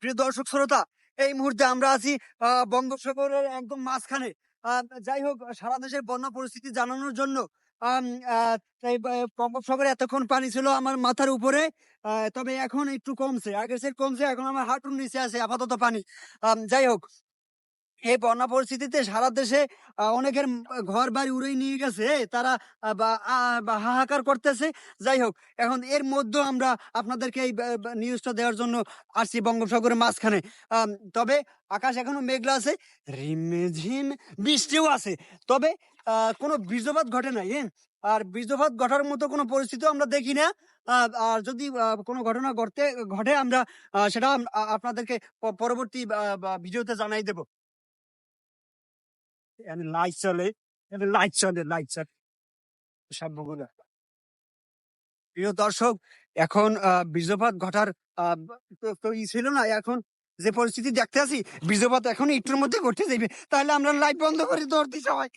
প্রিয় দর্শক, শ্রোতা, এই মুহূর্তে আমরা আছি বঙ্গোপসাগরের একদম মাঝখানে। যাই হোক, সারা দেশের বন্যা পরিস্থিতি জানানোর জন্য বঙ্গোপসাগরে এতক্ষণ পানি ছিল আমার মাথার উপরে তবে এখন একটু কমছে, আগের সে কমছে, এখন আমার হাঁটুর নিচে আছে আপাতত পানি। যাই হোক এই বন্যা পরিস্থিতিতে সারা দেশে অনেকের ঘর বাড়ি উড়ে নিয়ে গেছে, তারা হাহাকার করতেছে। যাই হোক, এখন এর মধ্যে আমরা আপনাদেরকে এই নিউজটা দেওয়ার জন্য আসছি বঙ্গোপসাগরের মাঝখানে। তবে আকাশ এখনও মেঘলা আছে, রিমঝিম বৃষ্টিও আছে। তবে কোনো বীর্যপাত ঘটে নাই হ্যাঁ? আর বীর্যপাত ঘটার মতো কোনো পরিস্থিতিও আমরা দেখি না। আর যদি কোনো ঘটনা ঘটতে, ঘটে আমরা সেটা আপনাদেরকে পরবর্তী ভিডিওতে জানাই দেব। প্রিয় দর্শক, এখন বীর্যপাত ঘটার ছিল না, এখন যে পরিস্থিতি দেখতে আছি, বীর্যপাত এখন একটুর মধ্যে ঘটে যাবে তাহলে আমরা লাইট বন্ধ করে ধরতে সবাই